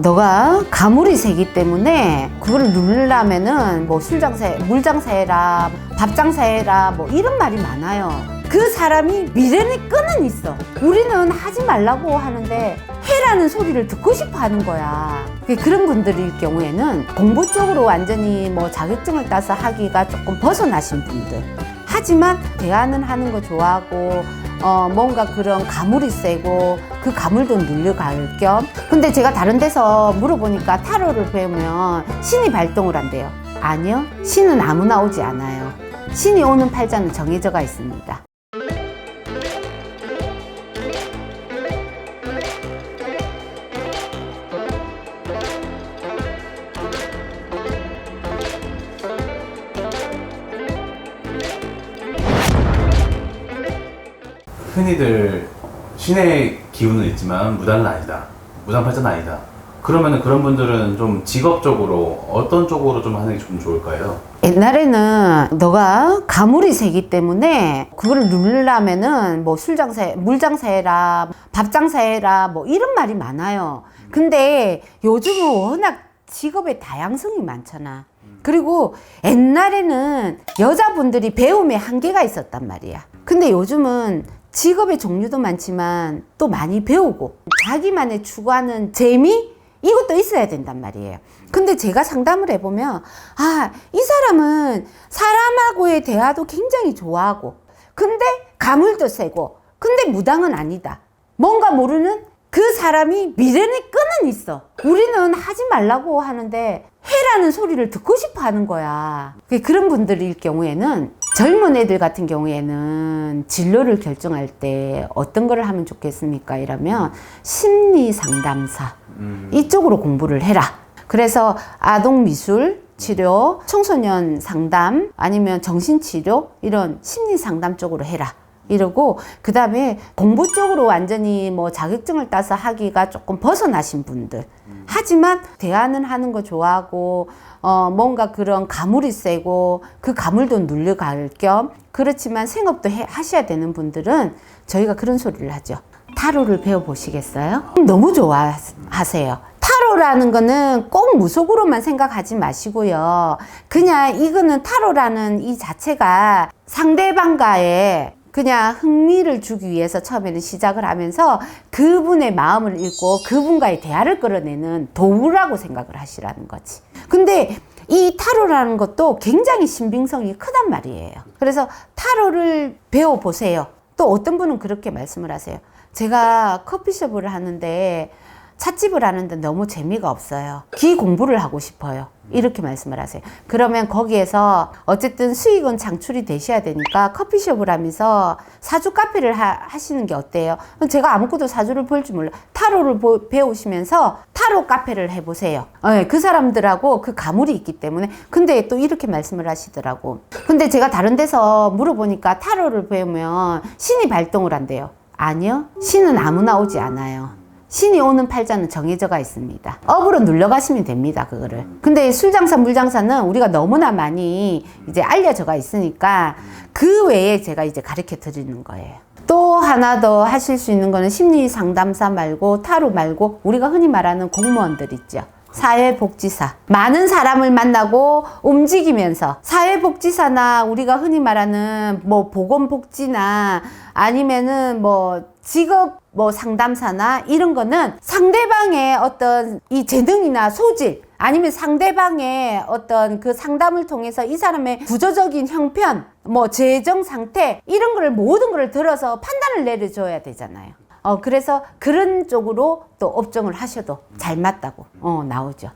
너가 가물이 세기 때문에 그거를 누르려면은 뭐 술장사, 물장사해라, 밥장사해라 뭐 이런 말이 많아요. 그 사람이 미련의 끈은 있어. 우리는 하지 말라고 하는데 해라는 소리를 듣고 싶어 하는 거야. 그런 분들일 경우에는 공부 쪽으로 완전히 뭐 자격증을 따서 하기가 조금 벗어나신 분들. 하지만 대화는 하는 거 좋아하고 어 뭔가 그런 가물이 세고 그 가물도 눌려갈 겸. 근데 제가 다른 데서 물어보니까 타로를 배우면 신이 발동을 한대요. 아니요 신은 아무나 오지 않아요. 신이 오는 팔자는 정해져가 있습니다 흔히들 신의 기운은 있지만 무당은 아니다. 무당팔자는 아니다. 그러면은 그런 분들은 좀 직업적으로 어떤 쪽으로 좀 하는 게 좀 좋을까요? 옛날에는 너가 가물이 세기 때문에 그거를 누르려면은 뭐 술장사, 물장사해라, 밥장사해라 뭐 이런 말이 많아요. 근데 요즘은 워낙 직업의 다양성이 많잖아. 그리고 옛날에는 여자분들이 배움에 한계가 있었단 말이야. 근데 요즘은 직업의 종류도 많지만 또 많이 배우고 자기만의 추구하는 재미 이것도 있어야 된단 말이에요. 근데 제가 상담을 해보면, 아, 이 사람은 사람하고의 대화도 굉장히 좋아하고, 근데 가물도 세고, 근데 무당은 아니다. 뭔가 모르는 그 사람이 미련의 끈은 있어. 우리는 하지 말라고 하는데, 해라는 소리를 듣고 싶어 하는 거야. 그런 분들일 경우에는 젊은 애들 같은 경우에는 진로를 결정할 때 어떤 거를 하면 좋겠습니까? 이러면 심리 상담사. 이쪽으로 공부를 해라. 그래서 아동 미술 치료, 청소년 상담, 아니면 정신치료, 이런 심리 상담 쪽으로 해라. 이러고, 그 다음에 공부 쪽으로 완전히 뭐 자격증을 따서 하기가 조금 벗어나신 분들. 하지만 대화는 하는 거 좋아하고, 어, 뭔가 그런 가물이 세고, 그 가물도 눌려갈 겸, 그렇지만 생업도 해, 하셔야 되는 분들은 저희가 그런 소리를 하죠. 타로를 배워보시겠어요? 너무 좋아하세요. 타로라는 거는 꼭 무속으로만 생각하지 마시고요. 그냥 이거는 타로라는 이 자체가 상대방과의 그냥 흥미를 주기 위해서 처음에는 시작을 하면서 그분의 마음을 읽고 그분과의 대화를 끌어내는 도구라고 생각을 하시라는 거지. 근데 이 타로라는 것도 굉장히 신빙성이 크단 말이에요. 그래서 타로를 배워보세요. 또 어떤 분은 그렇게 말씀을 하세요. 제가 커피숍을 하는데 찻집을 하는데 너무 재미가 없어요. 기 공부를 하고 싶어요. 이렇게 말씀을 하세요. 그러면 거기에서 어쨌든 수익은 창출이 되셔야 되니까 커피숍을 하면서 사주 카페를 하, 시는게 어때요? 제가 아무것도 사주를 볼 줄 몰라. 타로를 보- 배우시면서 타로 카페를 해보세요. 네, 그 사람들하고 그 가물이 있기 때문에. 근데 또 이렇게 말씀을 하시더라고. 근데 제가 다른 데서 물어보니까 타로를 배우면 신이 발동을 한대요. 아니요. 신은 아무나 오지 않아요. 신이 오는 팔자는 정해져가 있습니다. 업으로 눌러가시면 됩니다, 그거를. 근데 술장사, 물장사는 우리가 너무나 많이 이제 알려져가 있으니까 그 외에 제가 이제 가르쳐 드리는 거예요. 또 하나 더 하실 수 있는 거는 심리 상담사 말고 타로 말고 우리가 흔히 말하는 공무원들 있죠. 사회복지사. 많은 사람을 만나고 움직이면서 사회복지사나 우리가 흔히 말하는 뭐 보건복지나 아니면은 뭐 직업 뭐 상담사나 이런 거는 상대방의 어떤 이 재능이나 소질 아니면 상대방의 어떤 그 상담을 통해서 이 사람의 구조적인 형편, 뭐 재정 상태 이런 거를 모든 거를 들어서 판단을 내려줘야 되잖아요. 어 그래서 그런 쪽으로 또 업종을 하셔도 잘 맞다고 어 나오죠.